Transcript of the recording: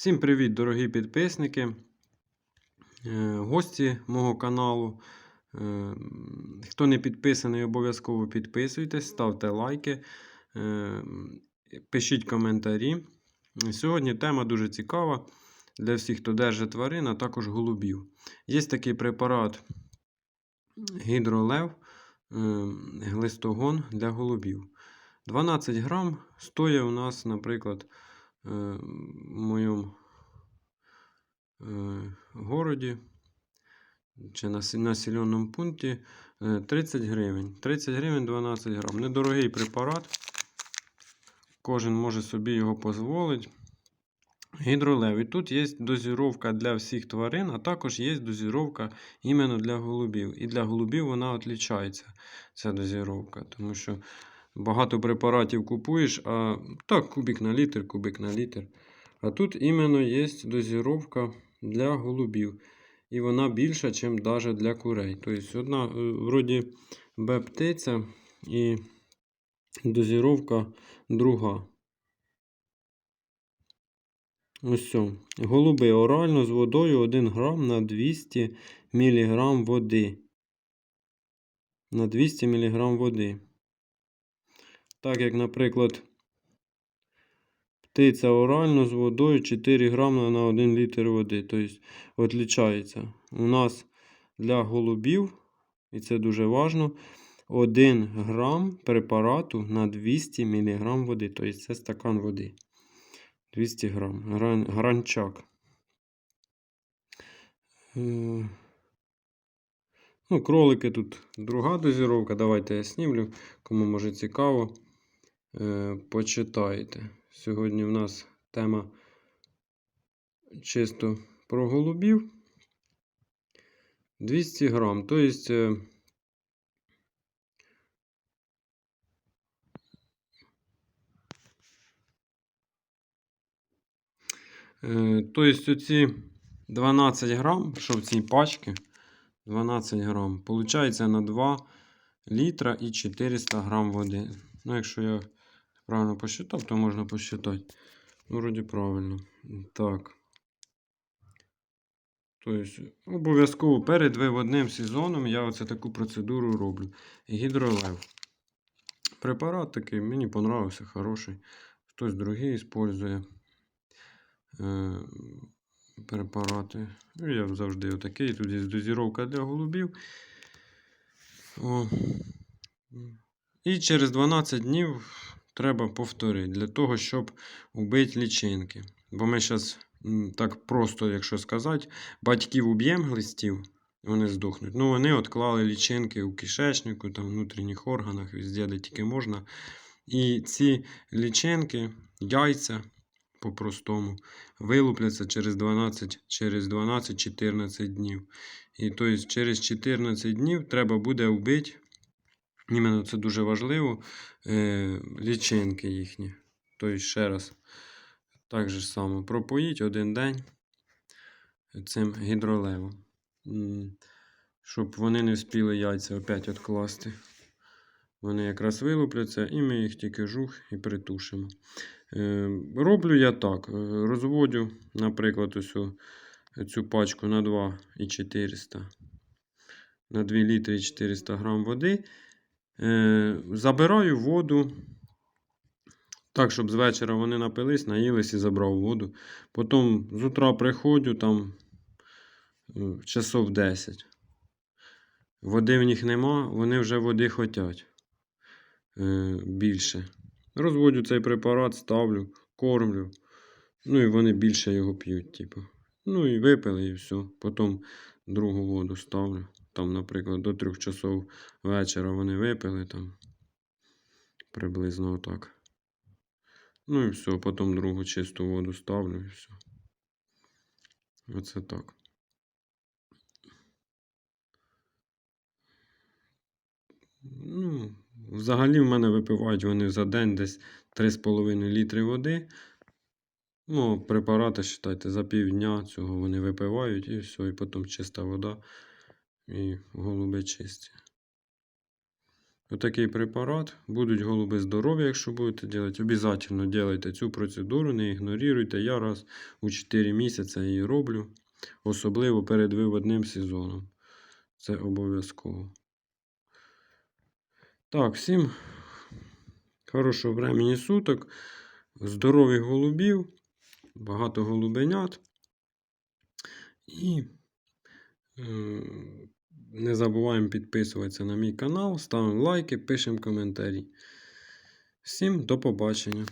Всім привіт, дорогі підписники, е, гості мого каналу. Е, Хто не підписаний, обов'язково підписуйтесь, ставте лайки, е, пишіть коментарі. Сьогодні тема дуже цікава для всіх, хто держить тварин, а також голубів. Є такий препарат гідролев, глистогон для голубів. 12 грам стоїть у нас, наприклад, в моєму е, городі чи на населеному пункті е, 30 гривень. 30 гривень 12 грам. Недорогий препарат. Кожен може собі його дозволити. Гідролев. І тут є дозіровка для всіх тварин, а також є дозіровка іменно для голубів. І для голубів вона відрізняється, ця дозіровка. Тому що багато препаратів купуєш, а так, кубик на літр, кубик на літр. А тут іменно є дозіровка для голубів. І вона більша, ніж навіть для курей. Тобто, одна, е, вроді, Б птиця і дозіровка друга. Ось. Голуби орально з водою 1 грам на 200 мг води. На 200 мг води. Так як, наприклад, птиця орально з водою 4 грами на 1 літр води. Тобто, відлічається. У нас для голубів, і це дуже важливо, 1 грам препарату на 200 мг води. Тобто, це стакан води. 200 грам. Гран, гранчак. Е, Ну, кролики тут друга дозіровка. Давайте я снімлю. Кому може цікаво, е, почитайте. Сьогодні в нас тема чисто про голубів. 200 грам. Тобто, е, Е, Тобто оці 12 грам, що в цій пачці, 12 грам, получається на 2 літра і 400 грам води. Ну, якщо я правильно посчитав, то можна посчитати. Ну, вроді правильно. Так. Тобто, обов'язково перед виводним сезоном я оце таку процедуру роблю. Гідролев. Препарат такий, мені понравився, хороший. Хтось другий використовує е, препарати. Ну, я завжди отакий. Тут є дозіровка для голубів. О. І через 12 днів треба повторити для того, щоб убити лічинки. Бо ми зараз так просто, якщо сказати, батьків уб'ємо глистів, вони здохнуть. Ну, вони відклали лічинки у кишечнику, там, внутрішніх органах, везде, де тільки можна. І ці лічинки, яйця по-простому, вилупляться через 12 через 12-14 днів. І тобто через 14 днів треба буде вбити, іменно це дуже важливо, е, лічинки їхні. Тобто, ще раз, так же само пропоїть один день цим гідролевом. Щоб вони не вспіли яйця опять відкласти. Вони якраз вилупляться, і ми їх тільки жух і притушимо. Е, роблю я так. е, Розводю, наприклад, ось цю пачку на 2 і 400. На 2 літри і 400 грам води. Е, забираю воду. Так, щоб з вечора вони напились, наїлись і забрав воду. Потім з утра приходжу там е, часов 10. Води в них нема, вони вже води хочуть е, більше. Розводю цей препарат, ставлю, кормлю. Ну і вони більше його п'ють, типу. Ну і випили, і все. Потім другу воду ставлю. Там, наприклад, до 3 часов вечора вони випили там. Приблизно отак. Ну і все, потім другу чисту воду ставлю і все. Оце так. Ну, взагалі в мене випивають вони за день десь 3,5 літри води. Ну, препарати, вважайте, за півдня цього вони випивають і все, і потім чиста вода, і голуби чисті. Отакий препарат. Будуть голуби здорові, якщо будете робити. Обязательно делайте цю процедуру, не ігноруйте. Я раз у 4 місяці її роблю. Особливо перед виводним сезоном. Це обов'язково. Так, всім хорошого времени суток. Здорових голубів, багато голубенят. І е, не забуваємо підписуватися на мій канал, ставимо лайки, пишемо коментарі. Всім до побачення.